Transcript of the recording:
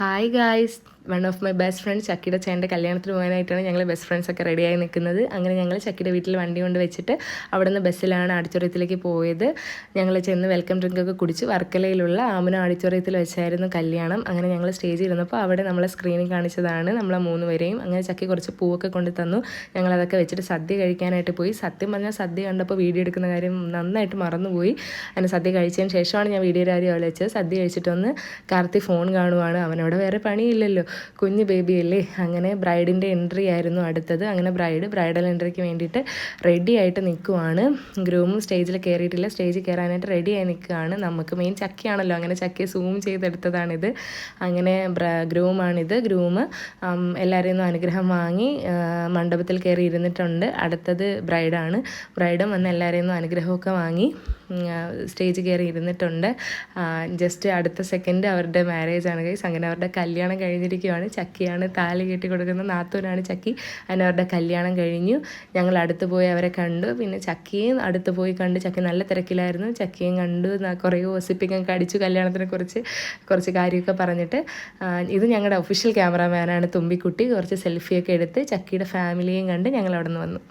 Hi guys one of my best friend ചക്കിയുടെ ചേട്ടന്റെ കല്യാണത്തിന് പോകാനായിട്ടാണ് ഞങ്ങൾ ബെസ്റ്റ് ഫ്രണ്ട്സൊക്കെ റെഡിയായി നിൽക്കുന്നത് അങ്ങനെ ഞങ്ങൾ ചക്കിയുടെ വീട്ടിൽ വണ്ടി കൊണ്ട് വെച്ചിട്ട് അവിടെ നിന്ന് ബസ്സിലാണ് ആഡിറ്റോറിയത്തിലേക്ക് പോയത്. ഞങ്ങൾ ചെന്ന് വെൽക്കം ഡ്രിങ്കൊക്കെ കുടിച്ച് വർക്കലയിലുള്ള ആമന ഓഡിറ്റോറിയത്തിൽ വെച്ചായിരുന്നു കല്യാണം. അങ്ങനെ ഞങ്ങൾ സ്റ്റേജിൽ ഇരുന്നപ്പോൾ അവിടെ നമ്മളെ സ്ക്രീനിൽ കാണിച്ചതാണ് നമ്മളെ മൂന്ന് പേരെയും അങ്ങനെ ചക്കി കുറച്ച് പൂവൊക്കെ കൊണ്ട് തന്നു. ഞങ്ങൾ അതൊക്കെ വെച്ചിട്ട് സദ്യ കഴിക്കാനായിട്ട് പോയി. സത്യം പറഞ്ഞാൽ സദ്യ കണ്ടപ്പോൾ വീഡിയോ എടുക്കുന്ന കാര്യം നന്നായിട്ട് മറന്നുപോയി. അങ്ങനെ സദ്യ കഴിച്ചതിന് ശേഷമാണ് ഞാൻ വീഡിയോ കാര്യം വിളിച്ചത് സദ്യ കഴിച്ചിട്ടൊന്ന് കാർത്തി ഫോൺ കാണുവാണ്. അവനോട് വേറെ പണിയില്ലല്ലോ. കുഞ്ഞ് ബേബിയല്ലേ? അങ്ങനെ ബ്രൈഡിന്റെ എൻട്രി ആയിരുന്നു അടുത്തത്. അങ്ങനെ ബ്രൈഡ് ബ്രൈഡൽ എൻട്രിക്ക് വേണ്ടിയിട്ട് റെഡി ആയിട്ട് നിൽക്കുവാണ് ഗ്രൂമും സ്റ്റേജിൽ കയറിയിട്ടില്ല സ്റ്റേജിൽ കയറാനായിട്ട് റെഡി ആയി നിൽക്കുകയാണ് നമുക്ക് മെയിൻ ചക്കയാണല്ലോ. അങ്ങനെ ചക്കയെ സൂം ചെയ്തെടുത്തതാണിത്. അങ്ങനെ ഗ്രൂമാണിത് ഗ്രൂമ് എല്ലാവരെയും ഒന്നും അനുഗ്രഹം വാങ്ങി മണ്ഡപത്തിൽ കയറി ഇരുന്നിട്ടുണ്ട് അടുത്തത് ബ്രൈഡാണ്. ബ്രൈഡും വന്ന് എല്ലാവരെയും ഒന്നും അനുഗ്രഹമൊക്കെ വാങ്ങി. സ്റ്റേജ് കയറി ഇരുന്നിട്ടുണ്ട്. ജസ്റ്റ് അടുത്ത സെക്കൻഡ് അവരുടെ മാരേജ് ആണ് ഗൈസ് അങ്ങനെ അവരുടെ കല്യാണം കഴിഞ്ഞിരിക്കുകയാണ് ചക്കിയാണ് താലി കെട്ടി കൊടുക്കുന്ന നാത്തൂരാണ് ചക്കി. അങ്ങനെ അവരുടെ കല്യാണം കഴിഞ്ഞു. ഞങ്ങൾ അടുത്ത് പോയി അവരെ കണ്ടു. പിന്നെ ചക്കിയും അടുത്ത് പോയി കണ്ടു ചക്കി നല്ല തിരക്കിലായിരുന്നു. ചക്കിയും കണ്ടു കുറേ ഓസിപ്പിക്കാൻ അടിച്ചു കല്യാണത്തിനെ കുറിച്ച് കുറച്ച് കാര്യമൊക്കെ പറഞ്ഞിട്ട്. ഇത് ഞങ്ങളുടെ ഒഫീഷ്യൽ ക്യാമറാമാനാണ് തുമ്പിക്കുട്ടി. കുറച്ച് സെൽഫിയൊക്കെ എടുത്ത് ചക്കിയുടെ ഫാമിലിയും കണ്ട് ഞങ്ങൾ അവിടെ നിന്ന് വന്നു.